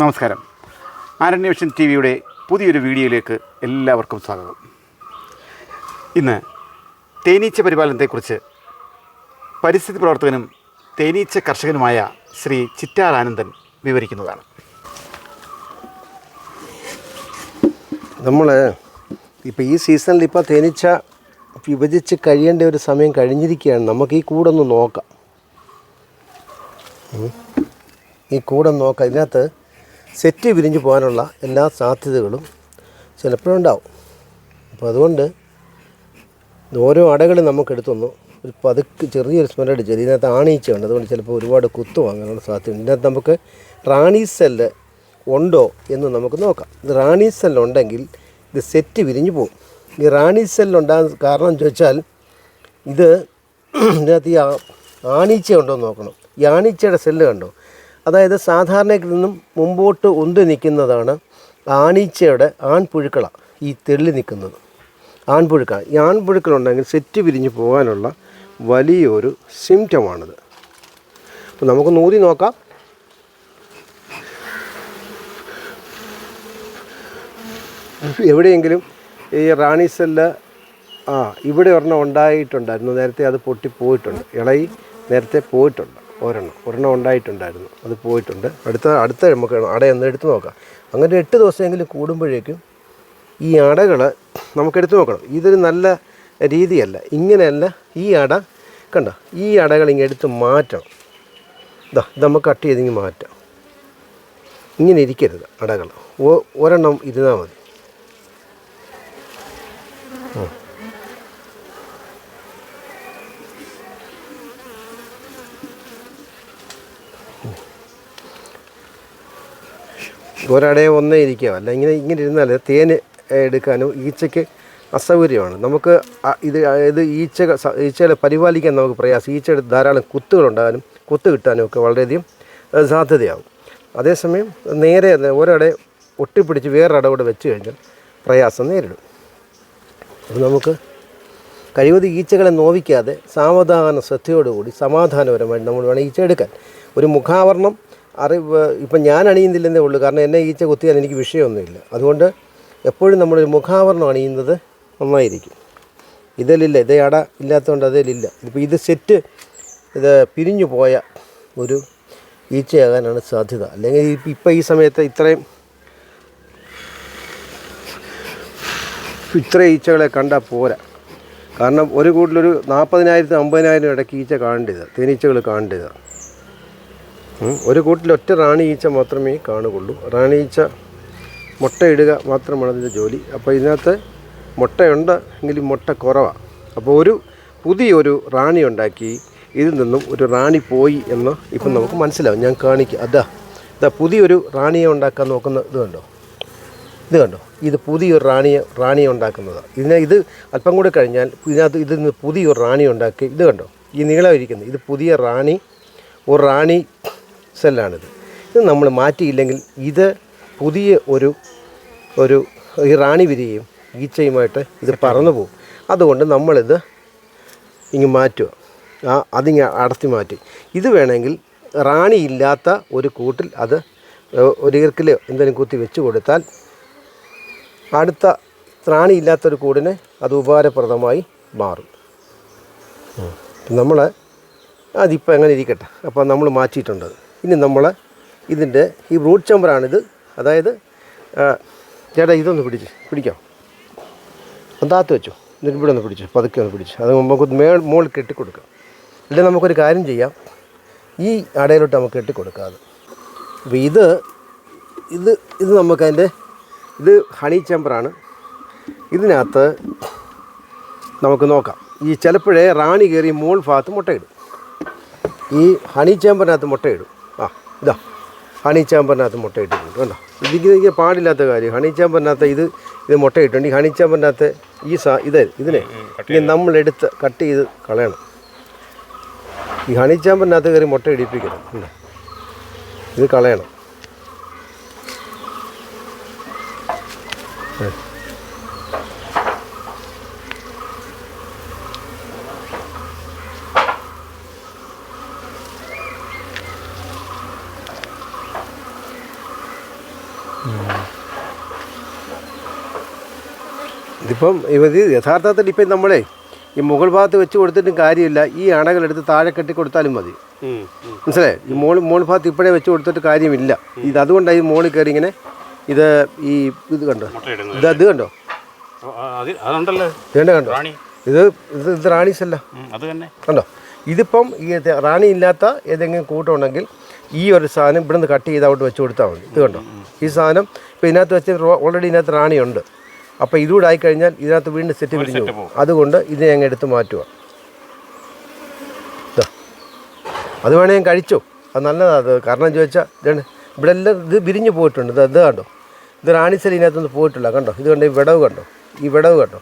നമസ്കാരം. ആരണ്യവിഷൻ ടി വിയുടെ പുതിയൊരു വീഡിയോയിലേക്ക് എല്ലാവർക്കും സ്വാഗതം. ഇന്ന് തേനീച്ച പരിപാലനത്തെക്കുറിച്ച് പരിസ്ഥിതി പ്രവർത്തകനും തേനീച്ച കർഷകനുമായ ശ്രീ ചിറ്റാർ ആനന്ദൻ വിവരിക്കുന്നതാണ്. നമ്മൾ ഇപ്പോൾ ഈ സീസണിൽ ഇപ്പോൾ തേനീച്ച വിഭജിച്ച് കഴിയേണ്ട ഒരു സമയം കഴിഞ്ഞിരിക്കുകയാണ്. നമുക്ക് ഈ കൂടൊന്ന് നോക്കാം. ഈ കൂടൊന്ന് നോക്കാം. ഇതിനകത്ത് സെറ്റ് വിരിഞ്ഞ് പോകാനുള്ള എല്ലാ സാധ്യതകളും ചിലപ്പോഴുണ്ടാവും. അപ്പോൾ അതുകൊണ്ട് ഓരോ അടകൾ നമുക്കെടുത്തൊന്നു ഒരു പതുക്കെ ചെറിയൊരു സ്മെല്ലടി ചെറിയ ഇതിനകത്ത് ആണീച്ചുണ്ട് അതുകൊണ്ട് ചിലപ്പോൾ ഒരുപാട് കുത്തു വാങ്ങാനുള്ള സാധ്യതയുണ്ട് ഇതിനകത്ത് നമുക്ക് റാണി സെല്ല് ഉണ്ടോ എന്ന് നമുക്ക് നോക്കാം. റാണി സെല്ല് ഉണ്ടെങ്കിൽ ഇത് സെറ്റ് വിരിഞ്ഞു പോകും. ഈ റാണി സെല്ല് കാരണം കാരണം ചോദിച്ചാൽ ഇത് ഇതിനകത്ത് ഈ ആണീച്ച ഉണ്ടോ എന്ന് നോക്കണം. ഈ ആണീച്ചയുടെ സെല്ല് കണ്ടോ? അതായത് സാധാരണയിൽ നിന്നും മുമ്പോട്ട് ഉന്തി നിൽക്കുന്നതാണ് ആണീച്ചയുടെ ആൺപുഴുക്കള ഈ തെള്ളി നിൽക്കുന്നത്. ആൺപുഴുക്ക ഈ ആൺപുഴുക്കളുണ്ടെങ്കിൽ സെറ്റ് പിരിഞ്ഞു പോകാനുള്ള വലിയൊരു സിംറ്റമാണിത്. അപ്പോൾ നമുക്ക് നൂതി നോക്കാം. എവിടെയെങ്കിലും ഈ റാണി സെല്ല് ആ ഇവിടെ ഒരെണ്ണം ഉണ്ടായിട്ടുണ്ടായിരുന്നു. നേരത്തെ അത് പൊട്ടിപ്പോയിട്ടുണ്ട്. ഇളയി നേരത്തെ പോയിട്ടുണ്ട്. ഒരെണ്ണം. ഒരെണ്ണം ഉണ്ടായിട്ടുണ്ടായിരുന്നു. അത് പോയിട്ടുണ്ട്. അടുത്ത അടുത്ത നമുക്ക് അടയൊന്ന് എടുത്ത് നോക്കാം. അങ്ങനെ എട്ട് ദിവസമെങ്കിലും കൂടുമ്പോഴേക്കും ഈ അടകൾ എടുത്തു നോക്കണം. ഇതൊരു നല്ല രീതിയല്ല. ഇങ്ങനെയല്ല ഈ അട കണ്ട? ഈ അടകൾ ഇങ്ങനെ എടുത്ത് മാറ്റണം. ഇതാ ഇത് നമുക്ക് കട്ട് ചെയ്തിങ്ങ് മാറ്റാം. ഇങ്ങനെ ഇരിക്കരുത് അടകൾ ഒരെണ്ണം ഇരുന്നാൽ മതി. ഒരടയെ ഒന്നേ ഇരിക്കുക. അല്ല ഇങ്ങനെ ഇങ്ങനെ ഇരുന്നാൽ തേന് എടുക്കാനും ഈച്ചയ്ക്ക് അസൗകര്യമാണ്. നമുക്ക് ഇത് ഇത് ഈച്ച ഈച്ചകളെ പരിപാലിക്കാൻ നമുക്ക് പ്രയാസം. ഈച്ചയുടെ ധാരാളം കുത്തുകളുണ്ടാകാനും കുത്ത് കിട്ടാനും ഒക്കെ വളരെയധികം സാധ്യതയാകും. അതേസമയം നേരെ ഒരട ഒട്ടിപ്പിടിച്ച് വേറൊരട കൂടെ വെച്ച് കഴിഞ്ഞാൽ പ്രയാസം നേരിടും. അപ്പോൾ നമുക്ക് കഴിവത് ഈച്ചകളെ നോവിക്കാതെ സാവധാന ശ്രദ്ധയോടുകൂടി സമാധാനപരമായിട്ട് നമ്മൾ വേണം ഈച്ച എടുക്കാൻ. ഒരു മുഖാവരണം അറിവ് ഇപ്പം ഞാൻ അണിയുന്നില്ലെന്നേ ഉള്ളൂ. കാരണം എന്നെ ഈച്ച കുത്തിയാൽ എനിക്ക് വിഷയമൊന്നുമില്ല. അതുകൊണ്ട് എപ്പോഴും നമ്മളൊരു മുഖാവരണം അണിയുന്നത് നന്നായിരിക്കും. ഇതിലില്ല ഇതേ അട ഇല്ലാത്തതുകൊണ്ട് അതിലില്ല. ഇപ്പോൾ ഇത് സെറ്റ് ഇത് പിരിഞ്ഞു പോയ ഒരു ഈച്ചയാകാനാണ് സാധ്യത. അല്ലെങ്കിൽ ഇപ്പം ഈ സമയത്ത് ഇത്രയും ഇത്ര ഈച്ചകളെ കണ്ടാൽ പോരാ. കാരണം ഒരു കൂട്ടിലൊരു നാൽപ്പതിനായിരത്തി അമ്പതിനായിരം ഇടയ്ക്ക് ഈച്ച കാണേണ്ടത് തേനീച്ചകൾ കാണേണ്ടത് ഒരു കൂട്ടിൽ ഒറ്റ റാണി ഈച്ച മാത്രമേ കാണുകയുള്ളൂ. റാണി ഈച്ച മുട്ടയിടുക മാത്രമാണ് അതിന്റെ ജോലി. അപ്പോൾ ഇതിനകത്ത് മുട്ടയുണ്ട് എങ്കിലും മുട്ട കുറവാണ് അപ്പോൾ ഒരു പുതിയൊരു റാണി ഉണ്ടാക്കി ഇതിൽ നിന്നും ഒരു റാണി പോയി എന്ന് ഇപ്പം നമുക്ക് മനസ്സിലാവും. ഞാൻ കാണിക്കുക അതാ ഇതാ പുതിയൊരു റാണിയെ ഉണ്ടാക്കാൻ നോക്കുന്ന ഇത് കണ്ടോ? ഇത് കണ്ടോ? ഇത് പുതിയൊരു റാണിയെ റാണിയെ ഉണ്ടാക്കുന്നതാണ് ഇതിനെ ഇത് അല്പം കൂടി കഴിഞ്ഞാൽ ഇതിനകത്ത് ഇതിൽ നിന്ന് പുതിയൊരു റാണി ഉണ്ടാക്കി. ഇത് കണ്ടോ? ഈ നീളം ഇരിക്കുന്നത് ഇത് പുതിയ റാണി ഒരു റാണി സെല്ലാണിത്. ഇത് നമ്മൾ മാറ്റിയില്ലെങ്കിൽ ഇത് പുതിയ ഒരു ഒരു ഈ റാണി വിരിയും ഈച്ചയുമായിട്ട് ഇത് പറന്നു പോകും. അതുകൊണ്ട് നമ്മളിത് ഇങ്ങ് മാറ്റുക. ആ അതിങ്ങ് അടർത്തി മാറ്റി. ഇത് വേണമെങ്കിൽ റാണി ഇല്ലാത്ത ഒരു കൂട്ടിൽ അത് ഒരു ഈർക്കിലോ എന്തെങ്കിലും കുത്തി വെച്ച് കൊടുത്താൽ അടുത്ത റാണി ഇല്ലാത്തൊരു കൂടിന് അത് ഉപകാരപ്രദമായി മാറും. നമ്മൾ അതിപ്പോൾ എങ്ങനെ ഇരിക്കട്ടെ? അപ്പോൾ നമ്മൾ മാറ്റിയിട്ടുണ്ട്. ഇനി നമ്മൾ ഇതിന്റെ ഈ റൂട്ട് ചെമ്പറാണിത് അതായത് ചേട്ടാ ഇതൊന്ന് പിടിച്ച് പിടിക്കാം. ഒന്നാത്ത് വെച്ചോ. ഇവിടെ ഒന്ന് പിടിച്ചു പതുക്കെ ഒന്ന് പിടിച്ചു. അത് നമുക്ക് മേൾ മുകളിൽ കെട്ടിക്കൊടുക്കാം. അല്ലെങ്കിൽ നമുക്കൊരു കാര്യം ചെയ്യാം. ഈ അടയിലോട്ട് നമുക്ക് കെട്ടിക്കൊടുക്കാം അത്. അപ്പോൾ ഇത് ഇത് ഇത് നമുക്ക് അതിന്റെ ഇത് ഹണി ചേമ്പറാണ് ഇതിനകത്ത് നമുക്ക് നോക്കാം. ഈ ചിലപ്പോഴേ റാണി കയറി മോൾ ഭാഗത്ത് മുട്ടയിടും. ഈ ഹണി ചേമ്പറിനകത്ത് മുട്ടയിടും. ആ ഇതാ. ഹണി ചേമ്പറിനകത്ത് മുട്ടയിട്ടിട്ടുണ്ട് കേട്ടോ ഇതിക്ക് പാടില്ലാത്ത കാര്യം. ഹണി ചാമ്പറിനകത്ത് ഇത് ഇത് മുട്ടയിട്ടുണ്ട് ഈ ഹണി ചാമ്പറിനകത്ത് ഈ സാ ഇത് ഇതിനെ ഇനി നമ്മളെടുത്ത് കട്ട് ചെയ്ത് കളയണം. ഈ ഹണി ചാമ്പറിനകത്ത് കയറി മുട്ട ഇടിപ്പിക്കണം? ഇത് കളയണം. ഇതിപ്പം ഇത് യഥാർത്ഥത്തിൽ ഇപ്പം നമ്മളെ ഈ മുകൾ ഭാഗത്ത് വെച്ച് കൊടുത്തിട്ടും കാര്യമില്ല. ഈ അണകളെടുത്ത് താഴെ കെട്ടി കൊടുത്താലും മതി. മനസ്സിലായി? ഈ മോൾ മോൾ ഭാഗത്ത് ഇപ്പോഴേ വെച്ച് കൊടുത്തിട്ട് കാര്യമില്ല. ഇത് അതുകൊണ്ടാണ് ഈ മോളിൽ കയറി ഇങ്ങനെ ഇത് ഈ ഇത് കണ്ടോ? ഇത് അത് കണ്ടോ? വേണ്ട കണ്ടോ? ഇത് ഇത് ഇത് റാണീസ് അല്ല കണ്ടോ? ഇതിപ്പം ഈ റാണി ഇല്ലാത്ത ഏതെങ്കിലും കൂട്ടമുണ്ടെങ്കിൽ ഈ ഒരു സാധനം ഇവിടുന്ന് കട്ട് ചെയ്ത് അവിടെ വെച്ച് കൊടുത്താൽ മതി. ഇത് കണ്ടോ? ഈ സാധനം ഇപ്പം ഇതിനകത്ത് വെച്ച് ഓൾറെഡി ഇതിനകത്ത് റാണിയുണ്ട്. അപ്പോൾ ഇതുകൂടെ ആയിക്കഴിഞ്ഞാൽ ഇതിനകത്ത് വീണ്ടും സെറ്റ് പോകും. അതുകൊണ്ട് ഇതിനെ അങ്ങ് എടുത്ത് മാറ്റുക. ഇതാ. അത് വേണേൽ ഞാൻ കഴിച്ചോ? അത് നല്ലതാണ് അത് കാരണം ചോദിച്ചാൽ ഇതാണ്. ഇവിടെ എല്ലാം ഇത് വിരിഞ്ഞ് പോയിട്ടുണ്ട്. ഇത് ഇത് കണ്ടോ? ഇത് റാണിസലി ഇതിനകത്തൊന്നും പോയിട്ടില്ല കണ്ടോ? ഇത് കണ്ടോ ഈ വിടവ് കണ്ടോ? ഈ വിടവ് കണ്ടോ?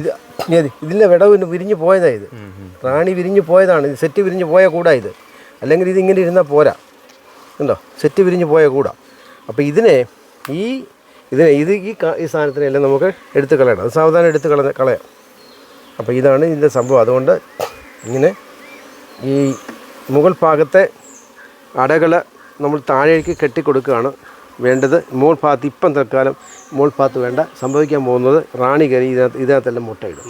ഇത് ഏത് ഇതിന്റെ വിടവ് വിരിഞ്ഞ് പോയതാണ് ഇത്. റാണി വിരിഞ്ഞ് പോയതാണ്. ഇത് സെറ്റ് വിരിഞ്ഞ് പോയ കൂടാ ഇത്. അല്ലെങ്കിൽ ഇത് ഇങ്ങനെ ഇരുന്നാൽ പോരാ. കണ്ടോ? സെറ്റ് വിരിഞ്ഞ് പോയ കൂടാ. അപ്പോൾ ഇതിനെ ഈ ഇതിനെ ഇത് ഈ ഈ സാധനത്തിനെല്ലാം നമുക്ക് എടുത്ത് കളയണം. അത് സാവധാനം എടുത്ത് കള കളയാം. അപ്പോൾ ഇതാണ് ഇതിന്റെ സംഭവം. അതുകൊണ്ട് ഇങ്ങനെ ഈ മുകൾ ഭാഗത്തെ അടകൾ നമ്മൾ താഴേക്ക് കെട്ടിക്കൊടുക്കുകയാണ് വേണ്ടത്. മോൾ ഭാഗത്ത് ഇപ്പം തൽക്കാലം മോൾ ഭാഗത്ത് വേണ്ട. സംഭവിക്കാൻ പോകുന്നത് റാണി കയറി ഇതിനകത്ത് ഇതിനകത്തെല്ലാം മുട്ടയിടും.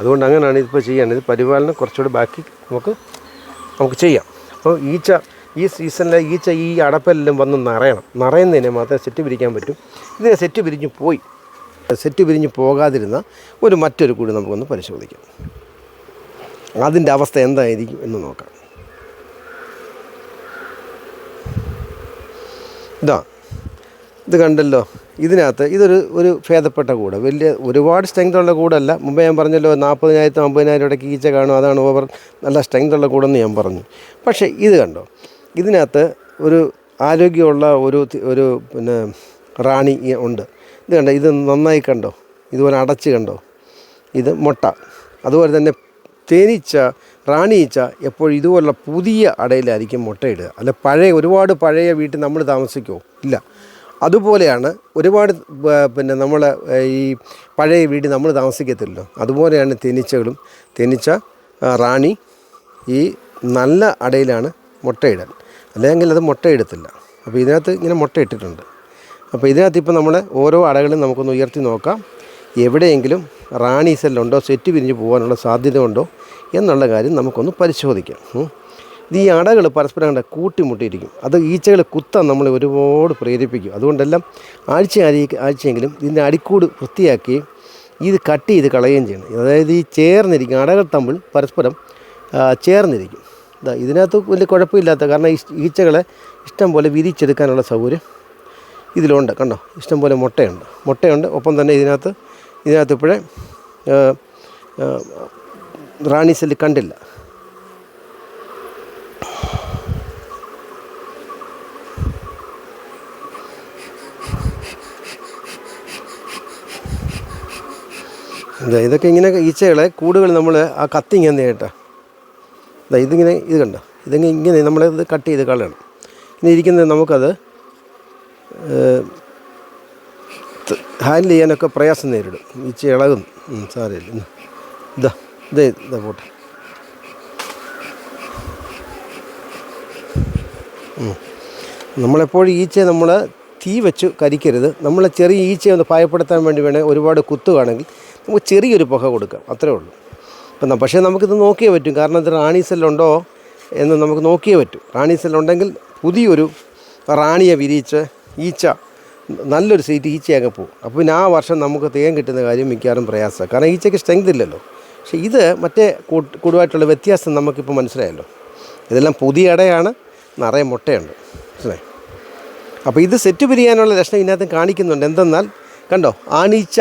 അതുകൊണ്ട് അങ്ങനെയാണ് ഇതിപ്പോൾ ചെയ്യേണ്ടത്. ഇത് പരിപാലനം കുറച്ചുകൂടി ബാക്കി നമുക്ക് നമുക്ക് ചെയ്യാം. അപ്പോൾ ഈച്ച ഈ സീസണിലെ ഈച്ച ഈ അടപ്പെല്ലാം വന്ന് നിറയണം. നിറയുന്നതിനെ മാത്രമേ സെറ്റ് പിരിക്കാൻ പറ്റും. ഇതിനെ സെറ്റ് പിരിഞ്ഞ് പോയി. സെറ്റ് പിരിഞ്ഞ് പോകാതിരുന്ന ഒരു മറ്റൊരു കൂടി നമുക്കൊന്ന് പരിശോധിക്കാം. അതിന്റെ അവസ്ഥ എന്തായിരിക്കും എന്ന് നോക്കാം. ഇതാ ഇത് കണ്ടല്ലോ. ഇതിനകത്ത് ഇതൊരു ഒരു ഭേദപ്പെട്ട കൂട്. വലിയ ഒരുപാട് സ്ട്രെങ്ത് ഉള്ള കൂടല്ല. മുമ്പേ ഞാൻ പറഞ്ഞല്ലോ നാൽപ്പതിനായിരത്തി അമ്പതിനായിരം ഇടയ്ക്ക് ഈച്ച കാണും. അതാണ് ഓവർ നല്ല സ്ട്രെങ്ത് ഉള്ള കൂടെന്ന് ഞാൻ പറഞ്ഞു. പക്ഷേ ഇത് കണ്ടോ? ഇതിനകത്ത് ഒരു ആരോഗ്യമുള്ള ഒരു ഒരു പിന്നെ റാണി ഉണ്ട്. ഇത് കണ്ടോ? ഇത് നന്നായി കണ്ടോ? ഇതുപോലെ അടച്ച് കണ്ടോ? ഇത് മുട്ട. അതുപോലെ തന്നെ തേനീച്ച റാണിയിച്ച എപ്പോഴും ഇതുപോലുള്ള പുതിയ അടയിലായിരിക്കും മുട്ടയിടുക അല്ല പഴയ ഒരുപാട് പഴയ വീട്ടിൽ നമ്മൾ താമസിക്കുമോ ഇല്ല. അതുപോലെയാണ് ഒരുപാട് പിന്നെ നമ്മൾ ഈ പഴയ വീട് നമ്മൾ താമസിക്കത്തില്ലല്ലോ. അതുപോലെയാണ് തേനീച്ചകളും. തേനീച്ച റാണി ഈ നല്ല അടയിലാണ് മുട്ടയിടാൻ അല്ലെങ്കിൽ അത് മുട്ടയിടത്തില്ല അപ്പോൾ ഇതിനകത്ത് ഇങ്ങനെ മുട്ടയിട്ടിട്ടുണ്ട് അപ്പോൾ ഇതിനകത്ത് ഇപ്പോൾ നമ്മൾ ഓരോ അടകളും നമുക്കൊന്ന് ഉയർത്തി നോക്കാം. എവിടെയെങ്കിലും റാണി സെല്ലുണ്ടോ സെറ്റ് പിരിഞ്ഞ് പോകാനുള്ള സാധ്യത ഉണ്ടോ എന്നുള്ള കാര്യം നമുക്കൊന്ന് പരിശോധിക്കാം. ഇത് ഈ അടകൾ പരസ്പരം കണ്ട കൂട്ടിമുട്ടിയിരിക്കും. അത് ഈച്ചകൾ കുത്താൻ നമ്മളെ ഒരുപാട് പ്രേരിപ്പിക്കും. അതുകൊണ്ടെല്ലാം ആഴ്ച ആഴ്ച ആഴ്ചയെങ്കിലും ഇതിന്റെ അടിക്കൂട് വൃത്തിയാക്കുകയും ഇത് കട്ട് ചെയ്ത് കളയുകയും ചെയ്യണം. അതായത് ഈ ചേർന്നിരിക്കും അടകൾ തമ്മിൽ പരസ്പരം ചേർന്നിരിക്കും. ഇതാ ഇതിനകത്ത് വലിയ കുഴപ്പമില്ലാത്ത കാരണം ഈച്ചകളെ ഇഷ്ടം പോലെ വിരിച്ചെടുക്കാനുള്ള സൗകര്യം ഇതിലുണ്ട്. കണ്ടോ? ഇഷ്ടം പോലെ മുട്ടയുണ്ട്. മുട്ടയുണ്ട്. ഒപ്പം തന്നെ ഇതിനകത്ത് ഇതിനകത്ത് ഇപ്പോഴേ റാണി സെല്ല് കണ്ടില്ല. ഇതാ ഇതൊക്കെ ഇങ്ങനെ ഈച്ചകളെ കൂടുകൾ നമ്മൾ ആ കത്തി ഇങ്ങനെ നേട്ടാ ഇതാ ഇതിങ്ങനെ ഇത് കണ്ടോ? ഇതിങ്ങനെ ഇങ്ങനെ നമ്മൾ ഇത് കട്ട് ചെയ്ത് കളയണം. ഇനി ഇരിക്കുന്നത് നമുക്കത് ഹാൻഡിൽ ചെയ്യാനൊക്കെ പ്രയാസം നേരിടും. ഇച്ചി ഇളകും. സാരമില്ല. ഇതാ ഇതേ ഇതാ പോട്ടെ. നമ്മളെപ്പോഴും ഈച്ചയെ നമ്മൾ തീ വെച്ച് കരിക്കരുത്. നമ്മൾ ചെറിയ ഈച്ചയെ ഒന്ന് ഭയപ്പെടുത്താൻ വേണ്ടി വേണേൽ ഒരുപാട് കുത്തുകയാണെങ്കിൽ നമുക്ക് ചെറിയൊരു പുക കൊടുക്കാം. അത്രേ ഉള്ളൂ. ഇപ്പം പക്ഷേ നമുക്കിത് നോക്കിയേ പറ്റും. കാരണം ഇത് റാണി സെല്ലുണ്ടോ എന്ന് നമുക്ക് നോക്കിയേ പറ്റും. റാണി സെല്ലുണ്ടെങ്കിൽ പുതിയൊരു റാണിയെ വിരിയിച്ച് ഈച്ച നല്ലൊരു സീറ്റ് ഈച്ചയൊക്കെ പോകും അപ്പോൾ പിന്നെ ആ വർഷം നമുക്ക് തേൻ കിട്ടുന്ന കാര്യം മിക്കവാറും പ്രയാസമാണ്. കാരണം ഈച്ചയ്ക്ക് സ്ട്രെങ്ത് ഇല്ലല്ലോ. പക്ഷേ ഇത് മറ്റേ കൂടുതലായിട്ടുള്ള വ്യത്യാസം നമുക്കിപ്പോൾ മനസ്സിലായല്ലോ. ഇതെല്ലാം പുതിയ ഇടയാണ് നിറയെ മുട്ടയുണ്ട്. മനസ്സിലായി? അപ്പോൾ ഇത് സെറ്റ് പിരിയാനുള്ള ലക്ഷണം ഇതിനകത്ത് കാണിക്കുന്നുണ്ട്. എന്തെന്നാൽ കണ്ടോ ആണീച്ച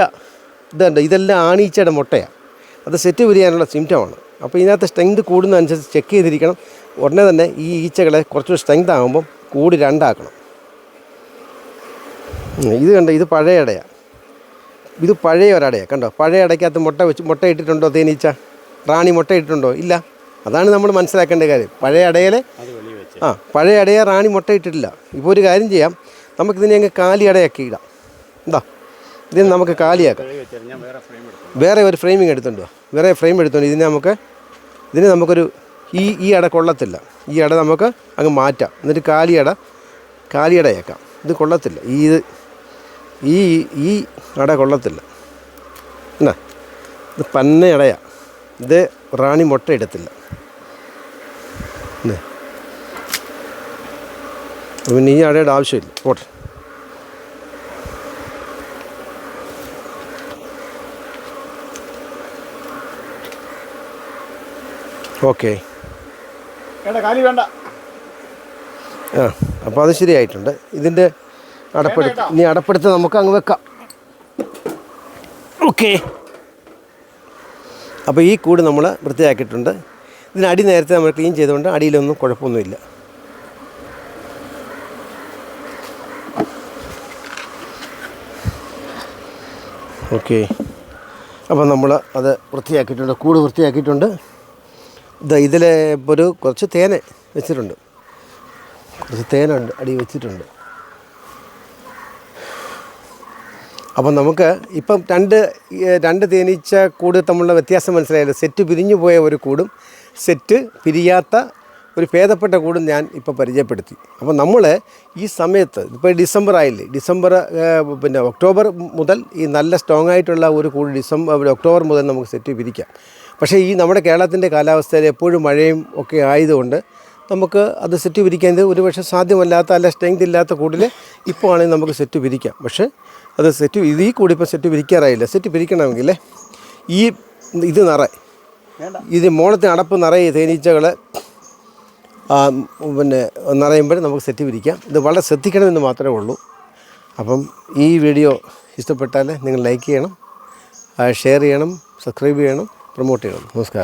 ഇതുണ്ട്. ഇതെല്ലാം ആണീച്ചയുടെ മുട്ടയാണ് അത് സെറ്റ് പിരിയാനുള്ള സിംറ്റമാണ് അപ്പോൾ ഇതിനകത്ത് സ്ട്രെങ്ത് കൂടുന്നതനുസരിച്ച് ചെക്ക് ചെയ്തിരിക്കണം. ഉടനെ തന്നെ ഈ ഈച്ചകളെ കുറച്ചുകൂടി സ്ട്രെങ്ത് ആകുമ്പം കൂടി രണ്ടാക്കണം. ഇത് കണ്ടോ ഇത് പഴയ അടയാണ് ഇത് പഴയ ഒരടയാണ് കണ്ടോ പഴയ അടയ്ക്കകത്ത് മുട്ട വെച്ച് മുട്ട ഇട്ടിട്ടുണ്ടോ തേനീച്ച റാണി മുട്ട ഇട്ടിട്ടുണ്ടോ? ഇല്ല. അതാണ് നമ്മൾ മനസ്സിലാക്കേണ്ട കാര്യം. പഴയ അടയിലെ ആ പഴയ അടയാ റാണി മുട്ട ഇട്ടിട്ടില്ല. ഇപ്പോൾ ഒരു കാര്യം ചെയ്യാം. നമുക്കിതിനെ അങ്ങ് കാലി അടയാക്കി ഇടാം. എന്താ ഇതിന് നമുക്ക് കാലിയാക്കാം. വേറെ ഒരു ഫ്രെയിമിങ് എടുത്തുണ്ടോ വേറെ ഫ്രെയിം എടുത്തുണ്ട് ഇതിനെ നമുക്ക് ഇതിന് നമുക്കൊരു ഈ ഈ അട കൊള്ളത്തില്ല. ഈ അട നമുക്ക് അങ്ങ് മാറ്റാം. എന്നിട്ട് കാലിയട കാലിയടയാക്കാം ഇത് കൊള്ളത്തില്ല. ഈ ഇത് ഈ ഈ അട കൊള്ളത്തില്ല. എന്നാ? ഇത് പന്ന ഇത് റാണി മുട്ട ഇടത്തില്ല. പിന്നെ ഈ അടയുടെ ആവശ്യമില്ല. പോട്ടെ. ഓക്കെ. വേണ്ട കാലി വേണ്ട. ആ അപ്പോൾ അത് ശരിയായിട്ടുണ്ട്. ഇതിന്റെ അടപ്പെടുത്ത് ഇനി അടപ്പെടുത്ത് നമുക്ക് അങ്ങ് വെക്കാം. ഓക്കെ. അപ്പോൾ ഈ കൂട് നമ്മൾ വൃത്തിയാക്കിയിട്ടുണ്ട്. ഇതിന് അടി നേരത്തെ നമ്മൾ ക്ലീൻ ചെയ്തുകൊണ്ട് അടിയിലൊന്നും കുഴപ്പമൊന്നുമില്ല. ഓക്കെ. അപ്പോൾ നമ്മൾ അത് വൃത്തിയാക്കിയിട്ടുണ്ട്. കൂട് വൃത്തിയാക്കിയിട്ടുണ്ട്. ഇതിൽ ഒരു കുറച്ച് തേനെ വെച്ചിട്ടുണ്ട്. കുറച്ച് തേനുണ്ട് അടി വെച്ചിട്ടുണ്ട്. അപ്പം നമുക്ക് ഇപ്പം രണ്ട് രണ്ട് തേനീച്ച കൂട് തമ്മിലുള്ള വ്യത്യാസം മനസ്സിലായല്ലോ? സെറ്റ് പിരിഞ്ഞു പോയ ഒരു കൂടും സെറ്റ് പിരിയാത്ത ഒരു ഭേദപ്പെട്ട കൂടും ഞാൻ ഇപ്പോൾ പരിചയപ്പെടുത്തി. അപ്പം നമ്മൾ ഈ സമയത്ത് ഇപ്പോൾ ഡിസംബർ ആയില്ലേ? ഡിസംബർ പിന്നെ ഒക്ടോബർ മുതൽ ഈ നല്ല സ്ട്രോങ് ആയിട്ടുള്ള ഒരു കൂട് ഡിസംബർ ഒക്ടോബർ മുതൽ നമുക്ക് സെറ്റ് പിരിക്കാം. പക്ഷേ ഈ നമ്മുടെ കേരളത്തിന്റെ കാലാവസ്ഥയിൽ എപ്പോഴും മഴയും ഒക്കെ ആയതുകൊണ്ട് നമുക്ക് അത് സെറ്റ് പിരിക്കാൻ ഒരു പക്ഷേ സാധ്യമല്ലാത്ത അല്ല സ്ട്രെങ്ത് ഇല്ലാത്ത കൂടിൽ ഇപ്പോൾ ആണെങ്കിൽ നമുക്ക് സെറ്റ് പിരിക്കാം. പക്ഷേ അത് സെറ്റ് ഇതിൽ കൂടി ഇപ്പോൾ സെറ്റ് പിരിക്കാറായില്ല. സെറ്റ് പിരിക്കണമെങ്കിൽ ഈ ഇത് നിറ ഇത് മോളത്തെ അടപ്പ് നിറയെ തേനീച്ചകൾ പിന്നെ നിറയുമ്പോൾ നമുക്ക് സെറ്റ് പിരിക്കാം. ഇത് വളരെ ശ്രദ്ധിക്കണമെന്ന് മാത്രമേ ഉള്ളൂ. അപ്പം ഈ വീഡിയോ ഇഷ്ടപ്പെട്ടാൽ നിങ്ങൾ ലൈക്ക് ചെയ്യണം ഷെയർ ചെയ്യണം സബ്സ്ക്രൈബ് ചെയ്യണം. പ്രൊമോട്ട് ചെയ്യണം നമസ്കാരം.